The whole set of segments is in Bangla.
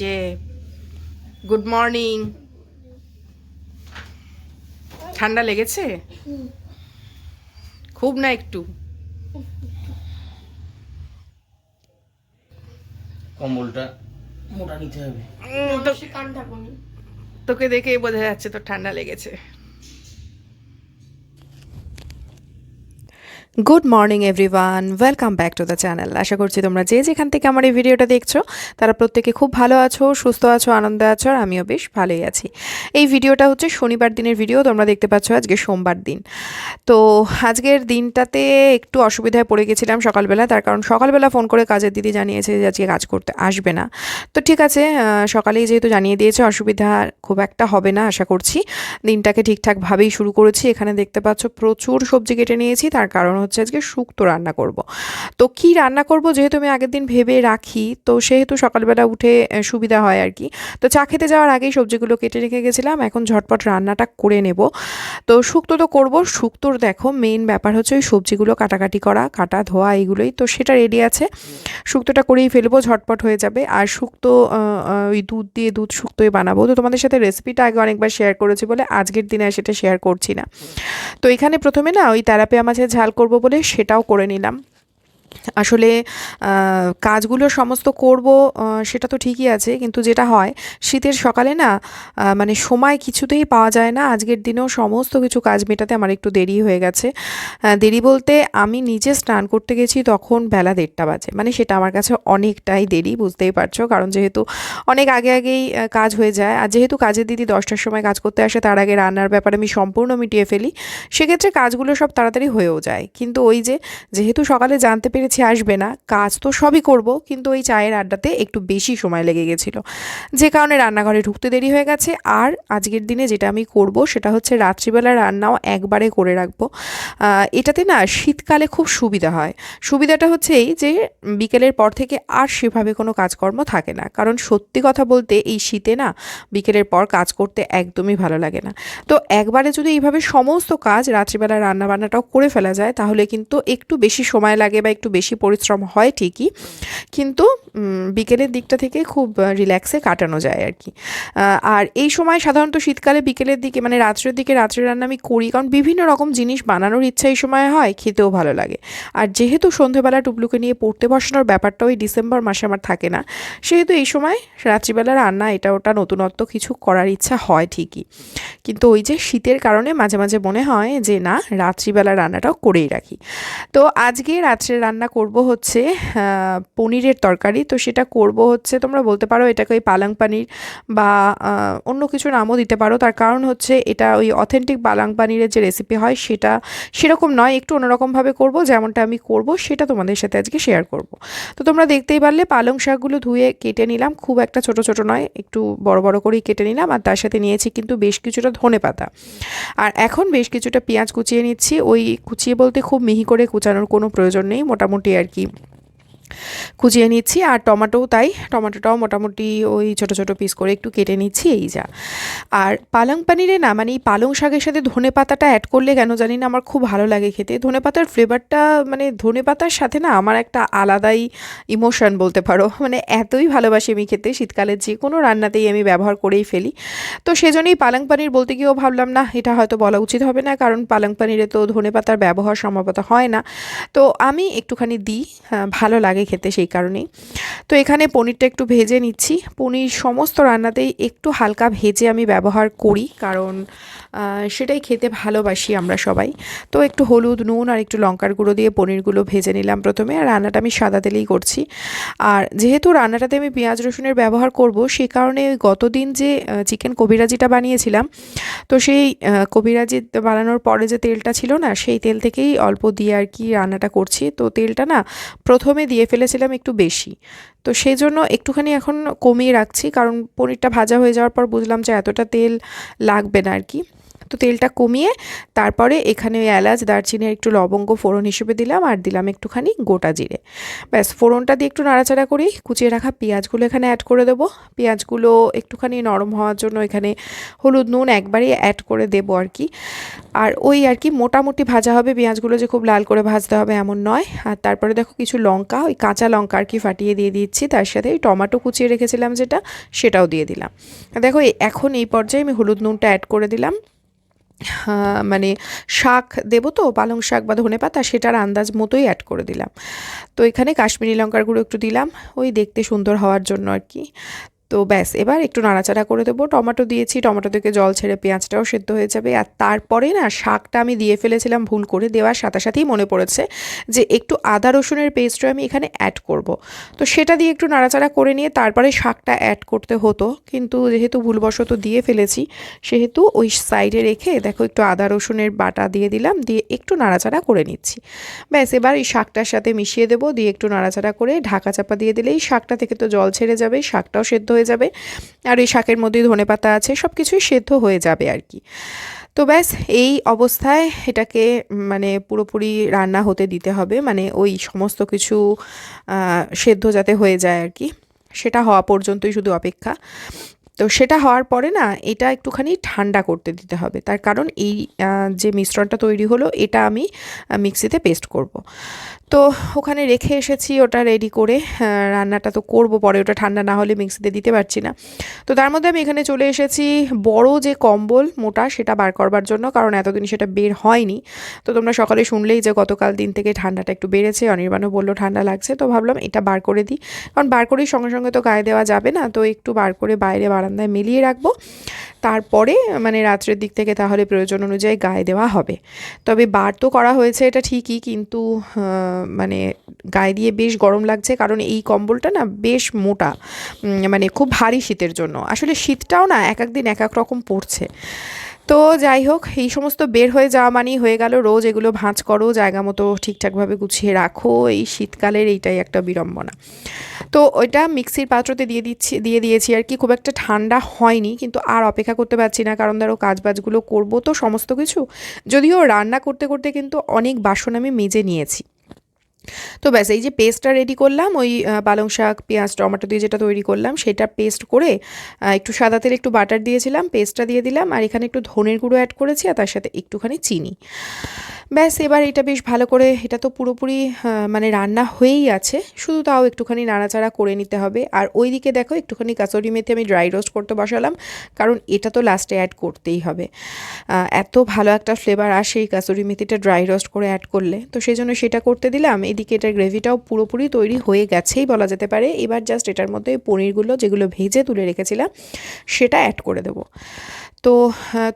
যে গুড মর্নিং ঠান্ডা লেগেছে? খুব না একটু? কম্বলটা মোটা নিতে হবে। তোকে দেখেই বোঝা যাচ্ছে তো ঠান্ডা লেগেছে। Good morning everyone welcome back to the channel আশা করছি তোমরা যে যেখান থেকে আমার এই ভিডিওটা দেখছ, তারা প্রত্যেকে খুব ভালো আছো, সুস্থ আছো, আনন্দে আছো, আর আমিও বেশ ভালোই আছি। এই ভিডিওটা হচ্ছে শনিবার দিনের ভিডিও, তোমরা দেখতে পাচ্ছ আজকে সোমবার দিন। তো আজকের দিনটাতে একটু অসুবিধায় পড়ে গেছিলাম সকালবেলা, তার কারণ সকালবেলা ফোন করে কাজের দিদি জানিয়েছে যে আজকে কাজ করতে আসবে না। তো ঠিক আছে সকালেই যেহেতু জানিয়ে দিয়েছে, অসুবিধা খুব একটা হবে না, আশা করছি। দিনটাকে ঠিকঠাকভাবেই শুরু করেছি। এখানে দেখতে পাচ্ছ প্রচুর সবজি কেটে নিয়েছি, তার কারণ হচ্ছে আজকে শুক্তো রান্না করব। তো কি রান্না করব যেহেতু আমি আগের দিন ভেবে রাখি, তো সেহেতু সকালবেলা উঠে সুবিধা হয় আর কি। তো চা খেতে যাওয়ার আগেই সবজিগুলো কেটে রেখে গেছিলাম, এখন ঝটপট রান্নাটা করে নেব। তো শুক্তো তো করব, শুক্তোর দেখো মেন ব্যাপার হচ্ছে ওই সবজিগুলো কাটাকাটি করা, কাটা, ধোয়া এইগুলোই তো সেটা রেডি আছে। শুক্তোটা করেই ফেলব, ঝটপট হয়ে যাবে। আর শুক্তো ওই দুধ দিয়ে দুধ শুক্তোই বানাবো। তো তোমাদের সাথে রেসিপিটা আগে অনেকবার শেয়ার করেছি বলে আজকের দিনে সেটা শেয়ার করছি না। তো এখানে প্রথমে না ওই তেলাপিয়া মাছের ঝাল করব। বলে সেটাও করে নিলাম। আসলে কাজগুলো সমস্ত করব সেটা তো ঠিকই আছে, কিন্তু যেটা হয়, শীতের সকালে না মানে সময় কিছুতেই পাওয়া যায় না। আজকের দিনেও সমস্ত কিছু কাজ মেটাতে আমার একটু দেরি হয়ে গেছে। দেরি বলতে আমি নিজে স্নান করতে গেছি তখন বেলা দেড়টা বাজে। মানে সেটা আমার কাছে অনেকটাই দেরি, বুঝতেই পারছ। কারণ যেহেতু অনেক আগে আগেই কাজ হয়ে যায়। আর যেহেতু কাজের দিদি দশটার সময় কাজ করতে আসে, তার আগে রান্নার ব্যাপারে আমি সম্পূর্ণ মিটিয়ে ফেলি, সেক্ষেত্রে কাজগুলো সব তাড়াতাড়ি হয়েও যায়। কিন্তু ওই যে, যেহেতু সকালে জানতে পেরেছি আসবে না। কাজ তো সবই করব, কিন্তু ওই চায়ের আড্ডাতে একটু বেশি সময় লেগে গেছিল। যে কারণে রান্নাঘরে ঢুকতে দেরি হয়ে গেছে। আর আজকের দিনে যেটা আমি করব, সেটা হচ্ছে রাত্রিবেলা রান্নাও একবারে করে রাখব। এটাতে না শীতকালে খুব সুবিধা হয়। সুবিধাটা হচ্ছে এই যে, বিকেলের পর থেকে আর সেভাবে কোনো কাজকর্ম থাকে না। কারণ সত্যি কথা বলতে এই শীতে না বিকেলের পর কাজ করতে একদমই ভালো লাগে না। তো একবারে যদি এইভাবে সমস্ত কাজ রাত্রিবেলা রান্নাবান্নাটাও করে ফেলা যায়, তাহলে কিন্তু একটু বেশি সময় লাগে বা একটু বেশি পরিশ্রম হয় ঠিকই, কিন্তু বিকেলের দিকটা থেকে খুব রিল্যাক্সে কাটানো যায় আর কি। আর এই সময় সাধারণত শীতকালে বিকেলের দিকে মানে রাত্রের দিকে রাত্রে রান্না আমি করি, কারণ বিভিন্ন রকম জিনিস বানানোর ইচ্ছা এই সময় হয়, খেতেও ভালো লাগে। আর যেহেতু সন্ধেবেলা টুবলুকে নিয়ে পড়তে বসানোর ব্যাপারটা ওই ডিসেম্বর মাসে আমার থাকে না, সেহেতু এই সময় রাত্রিবেলা রান্না এটা ওটা নতুনত্ব কিছু করার ইচ্ছা হয় ঠিকই। কিন্তু ওই যে শীতের কারণে মাঝে মাঝে মনে হয় যে না, রাত্রিবেলা রান্নাটাও করেই রাখি। তো আজকে রাত্রে রান্না করব হচ্ছে পনিরের তরকারি। তো সেটা করব হচ্ছে, তোমরা বলতে পারো এটাকে ওই পালাং পানির বা অন্য কিছু নামও দিতে পারো। তার কারণ হচ্ছে এটা ওই অথেন্টিক পালাং পানিরের যে রেসিপি হয়, সেটা সেরকম নয়, একটু অন্যরকমভাবে করব, যেমনটা আমি করব, সেটা তোমাদের সাথে আজকে শেয়ার করব। তো তোমরা দেখতেই পারলে পালং শাকগুলো ধুয়ে কেটে নিলাম, খুব একটা ছোট ছোট নয়, একটু বড় বড় করেই কেটে নিলাম, আর তার সাথে নিয়েছি কিন্তু বেশ কিছুটা ধনে পাতা। আর এখন বেশ কিছুটা পেঁয়াজ কুচিয়ে নিচ্ছি, ওই কুচিয়ে বলতে খুব মিহি করে কুচানোর কোনো প্রয়োজন নেই, মোটামুটি আর কি কুচিয়ে নিচ্ছি আর টমেটোও তাই টমেটোটাও মোটামুটি ওই ছোট ছোট পিস করে একটু কেটে নিচ্ছি এই যা। আর পালং পানিরে না মানে এই পালং শাকের সাথে ধনে পাতাটা অ্যাড করলে কেন জানি না আমার খুব ভালো লাগে খেতে। ধনে পাতার ফ্লেভারটা মানে ধনে পাতার সাথে না আমার একটা আলাদাই ইমোশন বলতে পারো। মানে এতই ভালোবাসি আমি খেতে শীতকালের যে কোনো রান্নাতেই আমি ব্যবহার করেই ফেলি। তো সেজন্যই পালং পানির বলতে গিয়েও ভাবলাম না এটা হয়তো বলা উচিত হবে না কারণ পালং পানিরে তো ধনে পাতার ব্যবহার সম্ভবত হয় না। তো আমি একটুখানি দিই হ্যাঁ, ভালো লাগে খেতে সেই কারণেই। তো এখানে পনিরটা একটু ভেজে নিচ্ছি। পনির সমস্ত রান্নাতেই একটু হালকা ভেজে আমি ব্যবহার করি, কারণ সেটাই খেতে ভালোবাসি আমরা সবাই। তো একটু হলুদ, নুন আর একটু লঙ্কার গুঁড়ো দিয়ে পনিরগুলো ভেজে নিলাম প্রথমে, আর রান্নাটা আমি সাদা তেলেই করছি। আর যেহেতু রান্নাটাতে আমি পেঁয়াজ রসুনের ব্যবহার করব সেই কারণে গতদিন যে চিকেন কবিরাজিটা বানিয়েছিলাম, তো সেই কবিরাজি বানানোর পরে যে তেলটা ছিল না, সেই তেল থেকেই অল্প দিয়ে আর কি রান্নাটা করছি। তো তেলটা না প্রথমে দিয়ে ফেলেছিলাম একটু বেশি। তো সেই জন্য একটুখানি এখন কমিয়ে রাখছি, কারণ পনিরটা ভাজা হয়ে যাওয়ার পর বুঝলাম যে এতটা তেল লাগবে না আর কি। তো তেলটা কমিয়ে তারপরে এখানে এলাচ, দারচিনি একটু লবঙ্গ ফোড়ন হিসেবে দিলাম আর দিলাম একটুখানি গোটা জিরে। ব্যাস, ফোড়নটা দিয়ে একটু নাড়াচাড়া করি, কুচিয়ে রাখা পেঁয়াজগুলো এখানে অ্যাড করে দেবো। পেঁয়াজগুলো একটুখানি নরম হওয়ার জন্য এখানে হলুদ, নুন একবারেই অ্যাড করে দেবো আর কি। আর ওই আর কি মোটামুটি ভাজা হবে, পেঁয়াজগুলো যে খুব লাল করে ভাজতে হবে এমন নয়। আর তারপরে দেখো কিছু লঙ্কা, ওই কাঁচা লঙ্কা আর কি ফাটিয়ে দিয়ে দিচ্ছি, তার সাথে ওই টমেটো কুচিয়ে রেখেছিলাম যেটা, সেটাও দিয়ে দিলাম। দেখো এখন এই পর্যায়ে আমি হলুদ, নুনটা অ্যাড করে দিলাম। মানে শাক দেব তো, পালং শাক বা ধনে পাতা, সেটার আন্দাজ মতোই অ্যাড করে দিলাম। তো এখানে কাশ্মীরি লঙ্কার গুঁড়ো একটু দিলাম, ওই দেখতে সুন্দর হওয়ার জন্য আর কি। তো ব্যাস, এবার একটু নাড়াচাড়া করে দেবো। টমেটো দিয়েছি, টমেটো থেকে জল ছেড়ে পেঁয়াজটাও সেদ্ধ হয়ে যাবে। আর তারপরে না, শাকটা আমি দিয়ে ফেলেছিলাম, ভুল করে দেওয়ার সাথে সাথেই মনে পড়েছে যে একটু আদা রসুনের পেস্টও আমি এখানে অ্যাড করব। তো সেটা দিয়ে একটু নাড়াচাড়া করে নিয়ে তারপরে শাকটা অ্যাড করতে হতো। কিন্তু যেহেতু ভুলবশত দিয়ে ফেলেছি, সেহেতু ওই সাইডে রেখে দেখো একটু আদা রসুনের বাটা দিয়ে দিলাম, দিয়ে একটু নাড়াচাড়া করে নিচ্ছি। ব্যাস, এবার এই শাকটার সাথে মিশিয়ে দেবো, দিয়ে একটু নাড়াচাড়া করে ঢাকা চাপা দিয়ে দিলেই শাকটা থেকে তো জল ছেড়ে যাবে, শাকটাও সেদ্ধ হয়ে যাবে। আর এই শাকের মধ্যেই ধনে পাতা আছে সব কিছুই সেদ্ধ হয়ে যাবে আর কি। তো ব্যাস, এই অবস্থায় এটাকে মানে পুরোপুরি রান্না হতে দিতে হবে। মানে ওই সমস্ত কিছু সেদ্ধ যাতে হয়ে যায় আর কি। সেটা হওয়া পর্যন্তই শুধু অপেক্ষা। তো সেটা হওয়ার পরে না, এটা একটুখানি ঠান্ডা করতে দিতে হবে। তার কারণ এই যে মিশ্রণটা তৈরি হলো, এটা আমি মিক্সিতে পেস্ট করব। তো ওখানে রেখে এসেছি ওটা রেডি করে। রান্নাটা তো করব পরে, ওটা ঠান্ডা না হলে মিক্সিতে দিতে পারছি না। তো তার মধ্যে আমি এখানে চলে এসেছি। বড় যে কম্বল মোটা, সেটা বার করবার জন্য, কারণ এতদিন সেটা বের হয়নি। তো তোমরা সকালে শুনলেই যে গতকাল দিন থেকে ঠান্ডাটা একটু বেড়েছে, অনির্বাণও বলল ঠান্ডা লাগছে। তো ভাবলাম এটা বার করে দিই। কারণ বার করেই সঙ্গে সঙ্গে তো গায়ে দেওয়া যাবে না, তো একটু বার করে বাইরে বারান্দায় মিলিয়ে রাখব। তারপরে মানে রাত্রের দিক থেকে তাহলে প্রয়োজন অনুযায়ী গায়ে দেওয়া হবে। তবে বার তো করা হয়েছে এটা ঠিকই, কিন্তু মানে গায়ে দিয়ে বেশ গরম লাগছে, কারণ এই কম্বলটা না বেশ মোটা মানে খুব ভারী শীতের জন্য। আসলে শীতটাও না এক এক দিন এক এক রকম পড়ছে। তো যাই হোক, এই সমস্ত বের হয়ে যাওয়া মানেই হয়ে গেল রোজ এগুলো ভাঁজ করো, জায়গা মতো ঠিকঠাকভাবে গুছিয়ে রাখো, এই শীতকালের এইটাই একটা বিড়ম্বনা। তো ওইটা মিক্সির পাত্রতে দিয়ে দিচ্ছি, দিয়ে দিয়েছি আর কি, খুব একটা ঠান্ডা হয়নি, কিন্তু আর অপেক্ষা করতে পারছি না, কারণ ধরো কাজবাজগুলো করব তো সমস্ত কিছু, যদিও রান্না করতে করতে কিন্তু অনেক বাসন আমি মেজে নিয়েছি। তো ব্যাস, এই যে পেস্টটা রেডি করলাম, ওই পালং শাক, পেঁয়াজ, টমেটো দিয়ে যেটা তৈরি করলাম, সেটা পেস্ট করে একটু সাদা তেল একটু বাটার দিয়েছিলাম পেস্টটা দিয়ে দিলাম, আর এখানে একটু ধনের গুঁড়ো অ্যাড করেছি, আর তার সাথে একটুখানি চিনি। ব্যাস, এবার এটা বেশ ভালো করে, এটা তো পুরোপুরি মানে রান্না হয়েই আছে। শুধু তাও একটুখানি নাড়াচাড়া করে নিতে হবে। আর ওই দিকে দেখো, একটুখানি কাসুরি মেথি আমি ড্রাই রোস্ট করতে বসালাম, কারণ এটা তো লাস্টে অ্যাড করতেই হবে। এত ভালো একটা ফ্লেভার আসে এই কাসুরি মেথিটা ড্রাই রোস্ট করে অ্যাড করলে। তো সেই জন্য সেটা করতে দিলাম। এদিকে এটার গ্রেভিটাও পুরোপুরি তৈরি হয়ে গেছেই বলা যেতে পারে। এবার জাস্ট এটার মধ্যে পনিরগুলো যেগুলো ভেজে তুলে রেখেছিলাম, সেটা অ্যাড করে দেবো। তো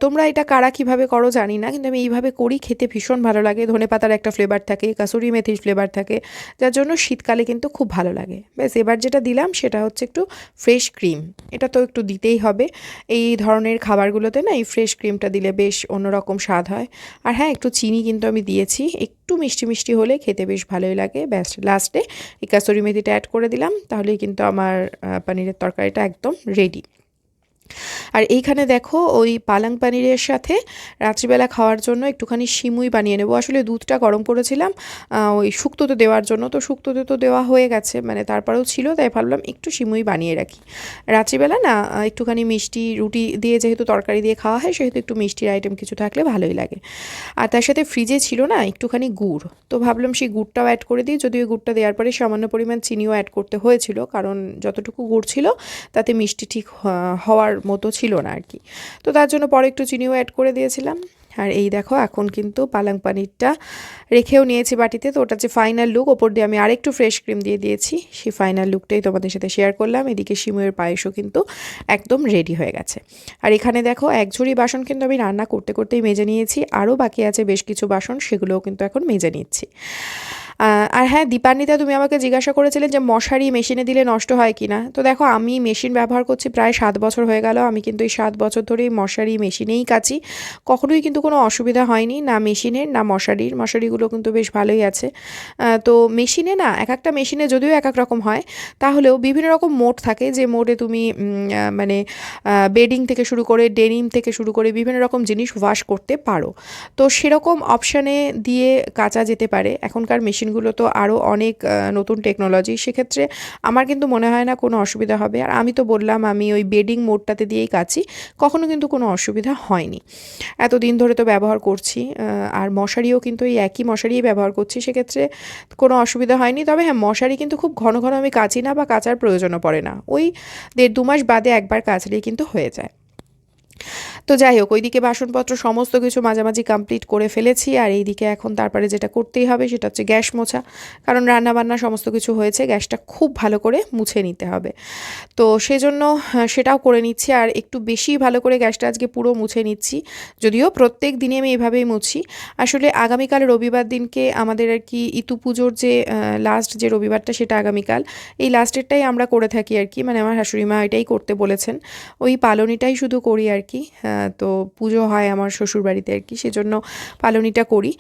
তোমরা এটা কারা কীভাবে করো জানি না, কিন্তু আমি এইভাবে করি, খেতে ভীষণ ভালো লাগে ধনে পাতার একটা ফ্লেভার থাকে, কাসুরি মেথির ফ্লেভার থাকে, যার জন্য শীতকালে কিন্তু খুব ভালো লাগে। ব্যাস, এবার যেটা দিলাম সেটা হচ্ছে একটু ফ্রেশ ক্রিম এটা তো একটু দিতেই হবে। এই ধরনের খাবারগুলোতে না, এই ফ্রেশ ক্রিমটা দিলে বেশ অন্যরকম স্বাদ হয়। আর হ্যাঁ একটু চিনি কিন্তু আমি দিয়েছি, একটু মিষ্টি মিষ্টি হলে খেতে বেশ ভালোই লাগে। ব্যাস লাস্টে এই কাসুরি মেথিটা অ্যাড করে দিলাম, তাহলেই কিন্তু আমার পনিরের তরকারিটা একদম রেডি আর এইখানে দেখো ওই পালাং পানিরের সাথে রাত্রিবেলা খাওয়ার জন্য একটুখানি সিমুই বানিয়ে নেব। আসলে দুধটা গরম করেছিলাম ওই শুক্তোতে দেওয়ার জন্য। তো শুক্তোতে তো দেওয়া হয়ে গেছে মানে তারপরেও ছিল, তাই ভাবলাম একটু সিমুই বানিয়ে রাখি। রাত্রিবেলা না একটুখানি মিষ্টি, রুটি দিয়ে যেহেতু তরকারি দিয়ে খাওয়া হয়, সেহেতু একটু মিষ্টির আইটেম কিছু থাকলে ভালোই লাগে। আর তার সাথে ফ্রিজে ছিল না, একটুখানি গুড়। তো ভাবলাম সেই গুড়টাও অ্যাড করে দিই, যদিও গুড়টা দেওয়ার পরে সামান্য পরিমাণ চিনিও অ্যাড করতে হয়েছিল, কারণ যতটুকু গুড় ছিল, তাতে মিষ্টি ঠিক হওয়ার মতো ছিল না আর কি। তো তার জন্য পরে একটু চিনিও অ্যাড করে দিয়েছিলাম। আর এই দেখো, এখন কিন্তু পালাং পানিরটা রেখেও নিয়েছি বাটিতে। তো ওটা যে ফাইনাল লুক ওপর দিয়ে আমি আরেকটু ফ্রেশ ক্রিম দিয়ে দিয়েছি। সেই ফাইনাল লুকটাই তোমাদের সাথে শেয়ার করলাম। এদিকে সিমুয়ের পায়েসও কিন্তু একদম রেডি হয়ে গেছে। আর এখানে দেখো, এক ঝুড়ি বাসন কিন্তু আমি রান্না করতে করতেই মেজে নিয়েছি। আরও বাকি আছে বেশ কিছু বাসন, সেগুলোও কিন্তু এখন মেজে নিচ্ছি। আর হ্যাঁ দীপান্বিতা, তুমি আমাকে জিজ্ঞাসা করেছিলে যে মশারি মেশিনে দিলে নষ্ট হয় কি না তো দেখো, আমি মেশিন ব্যবহার করছি প্রায় সাত বছর হয়ে গেল। আমি কিন্তু এই সাত বছর ধরেই মশারি মেশিনেই কাচি। কখনোই কিন্তু কোনো অসুবিধা হয়নি, না মেশিনের, না মশারির। মশারিগুলো কিন্তু বেশ ভালোই আছে। তো মেশিনে না, এক একটা মেশিনে যদিও এক এক রকম হয়, তাহলেও বিভিন্ন রকম মোড থাকে। যে মোডে তুমি মানে বেডিং থেকে শুরু করে, ডেনিম থেকে শুরু করে বিভিন্ন রকম জিনিস ওয়াশ করতে পারো। তো সেরকম অপশানে দিয়ে কাচা যেতে পারে। এখনকার মেশিনগুলো তো আরও অনেক নতুন টেকনোলজি সেক্ষেত্রে আমার কিন্তু মনে হয় না কোনো অসুবিধা হবে। আর আমি তো বললাম আমি ওই বেডিং মোডটাতে দিয়েই কাচি কখনো কিন্তু কোনো অসুবিধা হয়নি। এতদিন ধরে তো ব্যবহার করছি আর মশারিও কিন্তু এই একই মশারিই ব্যবহার করছি, সেক্ষেত্রে কোনো অসুবিধা হয়নি। তবে হ্যাঁ মশারি কিন্তু খুব ঘন ঘন আমি কাচি না বা কাচার প্রয়োজনও পড়ে না। ওই দেড় দু মাস বাদে একবার কাচলেই কিন্তু হয়ে যায়। তো যাই হোক, ওইদিকে বাসনপত্র সমস্ত কিছু মাঝামাঝি কমপ্লিট করে ফেলেছি, আর এইদিকে এখন তারপরে যেটা করতেই হবে সেটা হচ্ছে গ্যাস মোছা। কারণ রান্নাবান্না সমস্ত কিছু হয়েছে, গ্যাসটা খুব ভালো করে মুছে নিতে হবে। তো সেজন্য সেটাও করে নিচ্ছি, আর একটু বেশি ভালো করে গ্যাসটা আজকে পুরো মুছে নিচ্ছি। যদিও প্রত্যেক দিনে আমি এভাবেই মুছি। আসলে আগামীকাল রবিবার দিনকে আমাদের আর কি ইতু পুজোর যে লাস্ট যে রবিবারটা সেটা আগামীকাল, এই লাস্টেরটাই আমরা করে থাকি আর কি। মানে আমার শাশুড়ি মা এটাই করতে বলেছেন। ওই পালনিটাই শুধু করি আর কি। তো পুজো হয় আমার শ্বশুর বাড়িতে আর কি, সেজন্য পালনিটা করি।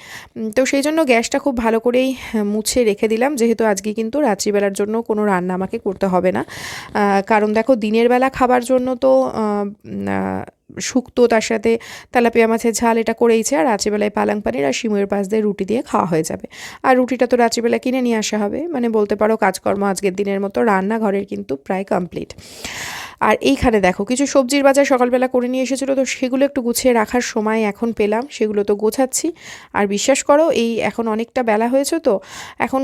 তো সেই জন্য গ্যাসটা খুব ভালো করেই মুছে রেখে দিলাম, যেহেতু আজকে কিন্তু রাত্রিবেলার জন্য কোনো রান্না আমাকে করতে হবে না। কারণ দেখো দিনের বেলা খাবার জন্য তো শুক্তো তার সাথে তেলাপিয়া মাছের ঝাল এটা করেইছে, আর রাত্রিবেলায় পালাং পানির আর শিমের পাশ দিয়ে রুটি দিয়ে খাওয়া হয়ে যাবে। আর রুটিটা তো রাত্রিবেলা কিনে নিয়ে আসা হবে মানে বলতে পারো কাজকর্ম আজকের দিনের মতো রান্নাঘরের কিন্তু প্রায় কমপ্লিট আর এইখানে দেখো, কিছু সবজির বাজার সকালবেলা করে নিয়ে এসেছিল, তো সেগুলো একটু গুছিয়ে রাখার সময় এখন পেলাম, সেগুলো তো গোছাচ্ছি। আর বিশ্বাস করো, এই এখন অনেকটা বেলা হয়েছে তো, এখন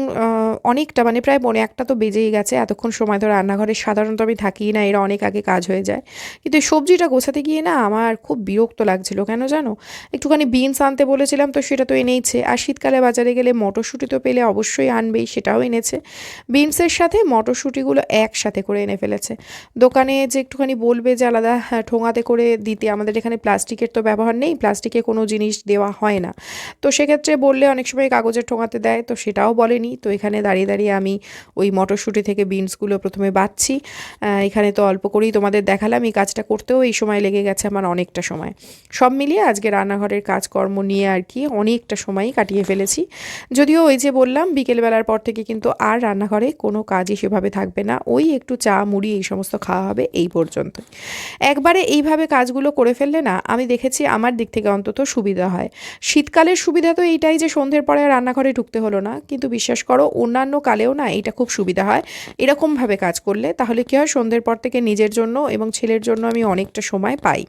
অনেকটা মানে প্রায় পৌনে একটা তো বেজেই গেছে, এতক্ষণ সময় তো রান্নাঘরে সাধারণত আমি থাকি না, এরা অনেক আগে কাজ হয়ে যায়। কিন্তু সবজিটা গোছাতে গিয়ে না আমার খুব বিরক্ত লাগছিল কেন জানো? একটুখানি বিনস আনতে বলেছিলাম তো সেটা তো এনেইছে। আর শীতকালে বাজারে গেলে মটরশুঁটি তো পেলে অবশ্যই আনবেই সেটাও এনেছে। বিনসের সাথে মটরশুঁটিগুলো একসাথে করে এনে ফেলেছে। দোকানে যে একটুখানি বলবে যে আলাদা হ্যাঁ, ঠোঙাতে করে দিতে আমাদের এখানে প্লাস্টিকের তো ব্যবহার নেই প্লাস্টিকে কোনো জিনিস দেওয়া হয় না। তো সেক্ষেত্রে বললে অনেক সময় কাগজের ঠোঙাতে দেয় তো সেটাও বলেনি। তো এখানে দাঁড়িয়ে দাঁড়িয়ে আমি ওই মটরশুঁটি থেকে বিনসগুলো প্রথমে বাচ্ছি। এখানে তো অল্প করেই তোমাদের দেখালাম এই কাজটা করতেও এই সময় লেগে গেছে। আমার অনেকটা সময়। সব মিলিয়ে আজকে রান্নাঘরের কাজকর্ম নিয়ে আর কি অনেকটা সময়ই কাটিয়ে ফেলেছি। যদিও ওই যে বললাম, বিকেলবেলার পর থেকে কিন্তু আর রান্নাঘরে কোনো কাজই সেভাবে থাকবে না। ওই একটু চা, মুড়ি এই সমস্ত খাওয়া হবে এই পর্যন্ত। একবারে এইভাবে কাজগুলো করে ফেললে না, আমি দেখেছি আমার দিক থেকে অন্তত সুবিধা হয়। শীতকালের সুবিধা তো এইটাই যে সন্ধ্যের পরে রান্নাঘরে ঢুকতে হলো না। কিন্তু বিশ্বাস করো, অন্যান্য কালেও না এটা খুব সুবিধা হয়। এরকমভাবে কাজ করলে তাহলে কী হয়, সন্ধ্যের পর থেকে নিজের জন্য এবং ছেলের জন্য আমি অনেকটা সময় পাই।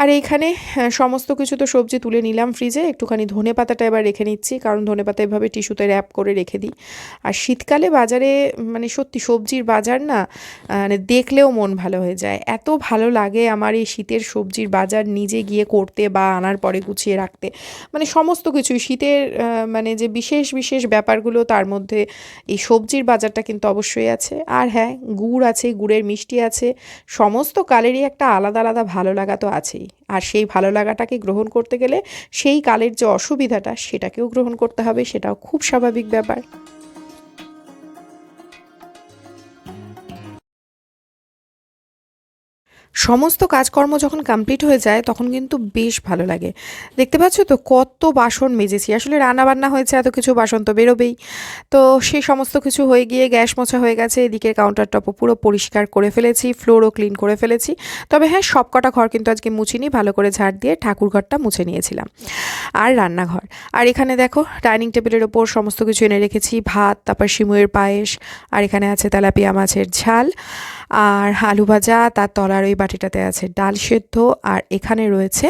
আর এইখানে হ্যাঁ, সমস্ত কিছু তো সবজি তুলে নিলাম ফ্রিজে একটুখানি ধনে পাতাটা এবার রেখে নিচ্ছি কারণ ধনে পাতা এভাবে টিস্যুতে র্যাপ করে রেখে দিই। আর শীতকালে বাজারে মানে সত্যি সবজির বাজার না মানে দেখলেও মন ভালো হয়ে যায়। এত ভালো লাগে আমার এই শীতের সবজির বাজার নিজে গিয়ে করতে বা আনার পরে গুছিয়ে রাখতে। মানে সমস্ত কিছুই শীতের মানে যে বিশেষ বিশেষ ব্যাপারগুলো তার মধ্যে এই সবজির বাজারটা কিন্তু অবশ্যই আছে। আর হ্যাঁ গুড় আছে গুড়ের মিষ্টি আছে সমস্ত কালেরই একটা আলাদা আলাদা ভালো লাগা তো আছেই। আর সেই ভালো লাগাটাকে গ্রহণ করতে গেলে সেই কালের যে অসুবিধাটা সেটাকেও গ্রহণ করতে হবে, সেটাও খুব স্বাভাবিক ব্যাপার। সমস্ত কাজকর্ম যখন কমপ্লিট হয়ে যায়, তখন কিন্তু বেশ ভালো লাগে। দেখতে পাচ্ছ তো কত বাসন মেজেছি। আসলে রান্না বান্না হয়েছে, এত কিছু বাসন তো বেরোবেই। তো সেই সমস্ত কিছু হয়ে গিয়ে গ্যাস মোছা হয়ে গেছে, এদিকের কাউন্টার টপও পুরো পরিষ্কার করে ফেলেছি ফ্লোরও ক্লিন করে ফেলেছি। তবে হ্যাঁ সব কটা ঘর কিন্তু আজকে মুছিনি, ভালো করে ঝাড় দিয়ে ঠাকুর ঘরটা মুছে নিয়েছিলাম। আর রান্নাঘর। আর এখানে দেখো ডাইনিং টেবিলের ওপর সমস্ত কিছু এনে রেখেছি, ভাত, তারপর শিমুয়ের পায়েস, আর এখানে আছে তেলাপিয়া মাছের ঝাল। আর আলু ভাজা, তার তলার ওই বাটিটাতে আছে ডাল সেদ্ধ আর এখানে রয়েছে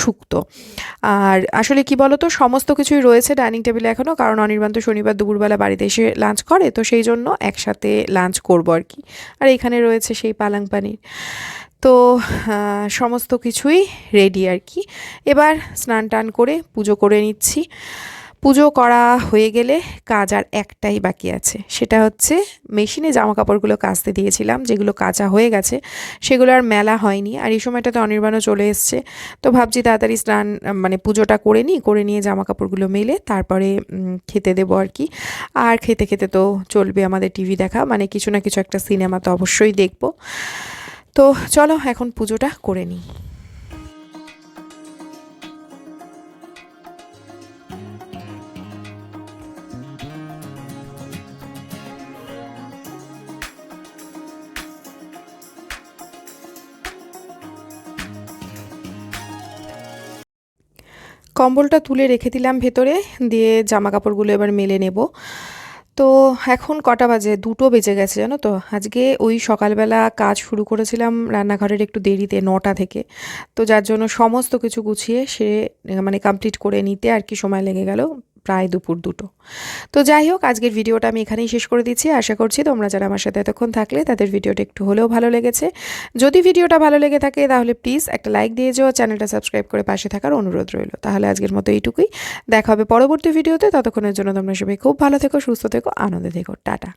শুক্তো। আর আসলে কি বলতো, সমস্ত কিছুই রয়েছে ডাইনিং টেবিলে এখনও কারণ অনির্বাণ তো শনিবার দুপুরবেলা বাড়িতে এসে লাঞ্চ করে, তো সেই জন্য একসাথে লাঞ্চ করব আর কি। আর এখানে রয়েছে সেই পালাং পানির। তো সমস্ত কিছুই রেডি আর কি। এবার স্নান টান করে পুজো করে নিচ্ছি। পুজো করা হয়ে গেলে কাজ আর একটাই বাকি আছে। সেটা হচ্ছে মেশিনে জামা কাপড়গুলো কাচতে দিয়েছিলাম, যেগুলো কাচা হয়ে গেছে, সেগুলো আর মেলা হয়নি। আর এই সময়টাতে অনির্বাণও চলে এসছে। তো ভাবছি তাড়াতাড়ি স্নান মানে পুজোটা করে নিই, করে নিয়ে জামা কাপড়গুলো মেলে তারপরে খেতে দেবো আর কি। আর খেতে খেতে তো চলবে আমাদের টিভি দেখা মানে কিছু না কিছু একটা সিনেমা তো অবশ্যই দেখব। তো চলো এখন পুজোটা করে নিই। কম্বলটা তুলে রেখে দিলাম ভেতরে, দিয়ে জামা কাপড়গুলো এবার মেলে নেব। তো এখন কটা বাজে? দুটো বেজে গেছে, জানো তো? আজকে ওই সকালবেলা কাজ শুরু করেছিলাম রান্নাঘরের একটু দেরিতে, নটা থেকে। তো যার জন্য সমস্ত কিছু গুছিয়ে সে মানে কমপ্লিট করে নিতে আর কি সময় লেগে গেল। প্রায় দুপুর দুটো। তো যাই হোক, আজকের ভিডিওটা আমি এখানেই শেষ করে দিচ্ছি। আশা করছি তোমরা যারা আমার সাথে এতক্ষণ থাকলে তাদের ভিডিওটা একটু হলেও ভালো লেগেছে। যদি ভিডিওটা ভালো লেগে থাকে তাহলে প্লিজ একটা লাইক দিয়ে যাও, চ্যানেলটা সাবস্ক্রাইব করে পাশে থাকার অনুরোধ রইল। তাহলে আজকের মতো এইটুকুই। দেখা হবে পরবর্তী ভিডিওতে। ততক্ষণের জন্য তোমরা সবাই খুব ভালো থেকো, সুস্থ থেকো, আনন্দে থেকো। টাটা।